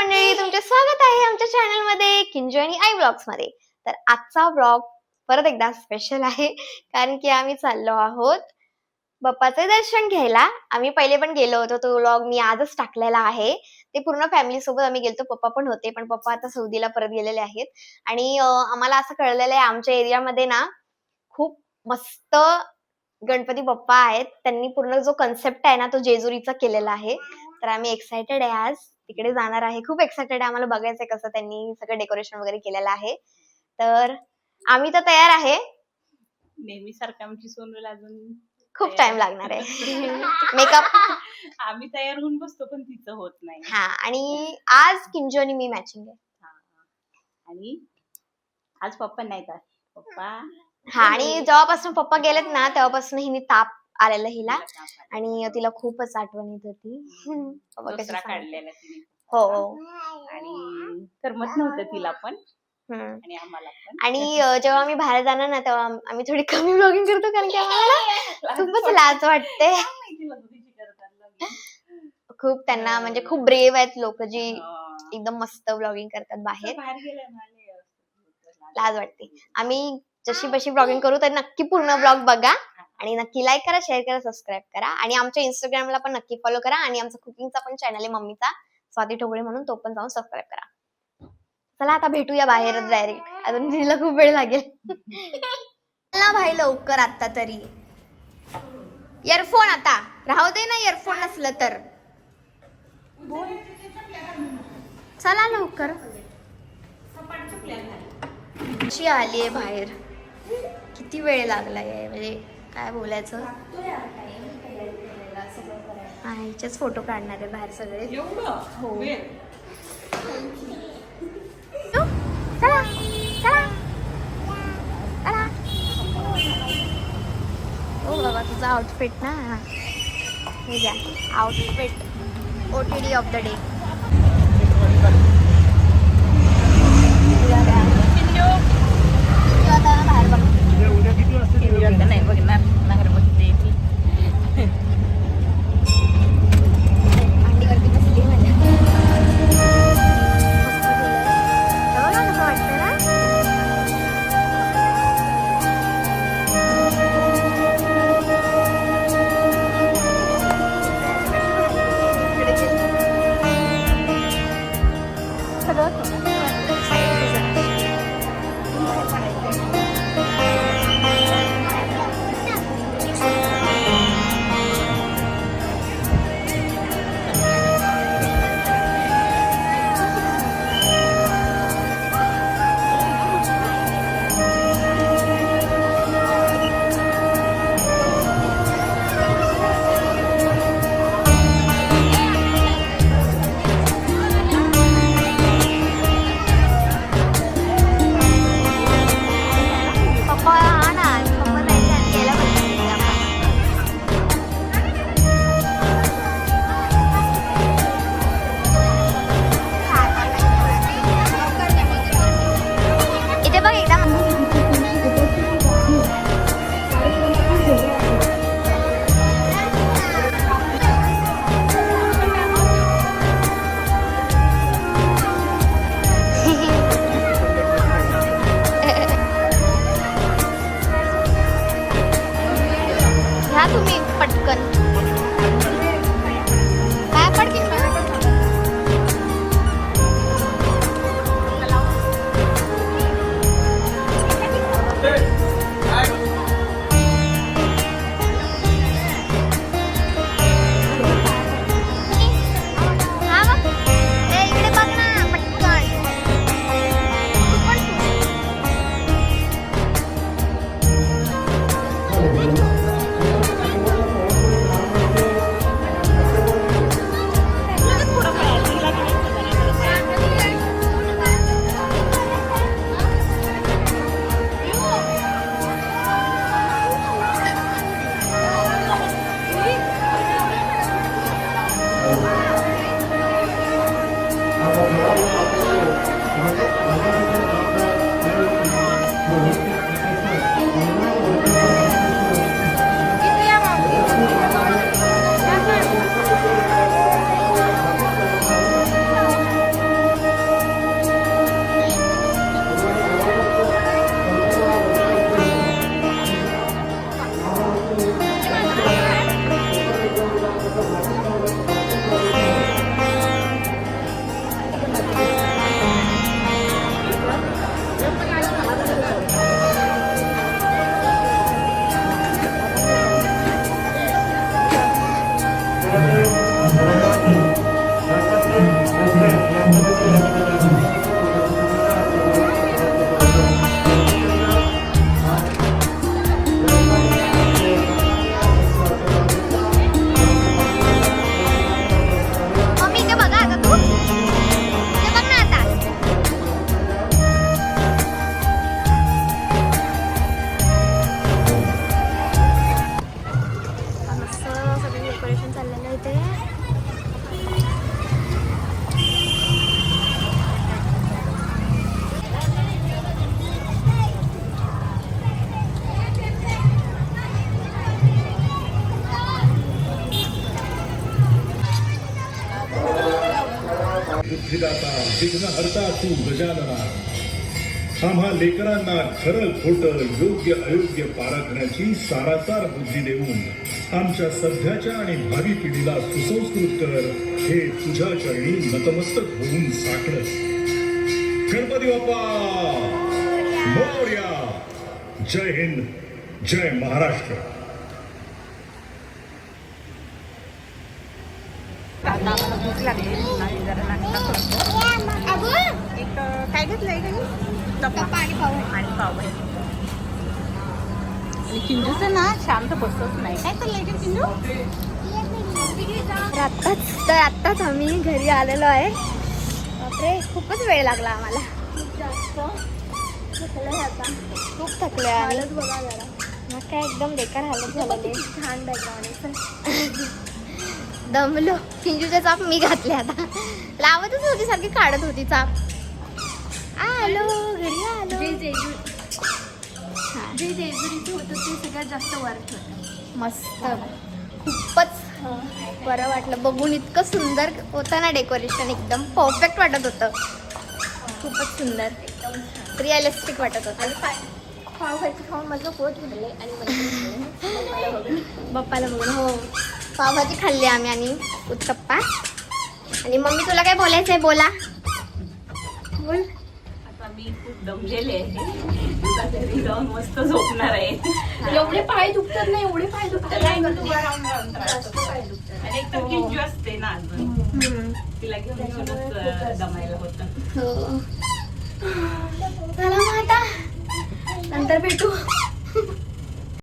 मंडळी तुमचे स्वागत आहे आमच्या चॅनलमध्ये आणि आई ब्लॉग्समध्ये. तर आजचा ब्लॉग परत एकदा स्पेशल आहे कारण की आम्ही चाललो आहोत बाप्पाचे दर्शन घ्यायला. आम्ही पहिले पण गेलो होतो तो व्लॉग मी आजच टाकलेला आहे. ते पूर्ण फॅमिली सोबत आम्ही गेलतो पप्पा पण होते पण पप्पा आता सौदीला परत गेलेले आहेत. आणि आम्हाला असं कळलेलं आहे आमच्या एरियामध्ये ना खूप मस्त गणपती बाप्पा आहेत. त्यांनी पूर्ण जो कन्सेप्ट आहे ना तो जेजुरीचा केलेला आहे. तर आम्ही एक्सायटेड आहे आज. तिकडे जाणार आहे. खूप एक्सायटेड आहे आम्हाला बघायचंय कसं त्यांनी सगळं डेकोरेशन वगैरे केलेलं आहे. तर आम्ही तर तयार आहे. नेहमी सारखं आमची सोनूला अजून खूप टाइम लागणार आहे. मेकअप आम्ही तयार होऊन बसतो पण तिचं होत नाही. हा आणि आज किंजोनी मी मॅचिंग आहे. हा. आणि आज पप्पा नाही का पप्पा हा आणि जेव्हापासून पप्पा गेलेत ना तेव्हापासून हिने ताप आलेला हिला. आणि तिला खूपच आठवण येत होती. काढलेला तिने. हो हो. आणि करमत नव्हतं तिला पण. आणि जेव्हा आम्ही बाहेर जाणार ना तेव्हा आम- आम्ही थोडी कमी ब्लॉगिंग करतो कारण की आम्हाला खूपच लाज वाटते. खूप त्यांना म्हणजे खूप ब्रेव आहेत लोक जी. एकदम मस्त ब्लॉगिंग करतात बाहेर. लाज वाटते. आम्ही जशी बशी ब्लॉगिंग करू तर नक्की पूर्ण ब्लॉग बघा. आणि नक्की लाईक करा शेअर करा सबस्क्राईब करा. आणि आमच्या इंस्टाग्रामला पण नक्की फॉलो करा आणि आमचा कुकिंगचा पण चॅनल आहे मम्मीचा स्वाती ठोबळे म्हणून तो पण जाऊन सबस्क्राईब करा. चला आता भेटूया बाहेरच डायरेक्ट अजून तिला खूप वेळ लागेल. चला भाई लवकर आता तरी. इयरफोन आता. राहू दे ना इयरफोन नसलं तर. चला लवकर. कशी आली आहे बाहेर? किती वेळ लागला आहे म्हणजे काय बोलायचं? हा हिचेच फोटो काढणार आहे बाहेर सगळे. हो. चला चला चला. हो बाबा तुझा आउटफिट ना? हे घ्या. Outfit O T D of the day तू गजानना. आम्हा लेकरांना खरं खोटं योग्य अयोग्य पारखण्याची सारासार बुद्धी देऊन आमच्या सध्याच्या आणि भावी पिढीला सुसंस्कृत कर हे तुझ्या चरणी नतमस्तक होऊन साठलं गणपती बाप्पा! मोर्या! जय हिंद जय महाराष्ट्र! आता आणि जरा नाश्ता करतो एक अं, काय घेतलंय का पाणी पाहू. आणि पावभाजी आणि चिंजूचं ना शांत बसत नाही. काय चाललंय का आत्ताच तर आत्ताच आम्ही घरी आलेलो आहे. बापरे खूपच वेळ लागला आम्हाला. खूप थकले हालत बघा जरा. मग काय एकदम बेकार हालत झालेली छान दमलो. चिंजूचे चाप मी घातले आता. लावतच होती सारखी काढत होती चाप. आलो घरी आलो. हा. जे जेजुरीचं होतं ते सगळ्यात जास्त वर्थ होतं. मस्त. खूपच बरं वाटलं. बघून इतकं सुंदर होतं ना डेकोरेशन एकदम परफेक्ट वाटत होतं. खूपच सुंदर. रिअलिस्टिक वाटत होतं. पावभाजी खाऊन माझं पोट भरले आणि बाप्पाला बघून. हो. पावभाजी खाल्ली आम्ही आणि उत्तप्पा. आणि मम्मी तुला काय बोलायचंय? बोला. बोल. आता मी खूप दमलेले आहे. आता घरी जाऊन मस्त झोपणार आहे. एवढे पाय दुखतात ना एवढे पाय दुखतात. नाही, मी उभा राहून राहून त्रास जास्त होतो. पाय दुखतात. आणि एक तर किंजू असते ना अजून. तिला घेऊन दमायला होतं. हो. चला आता. नंतर भेटू.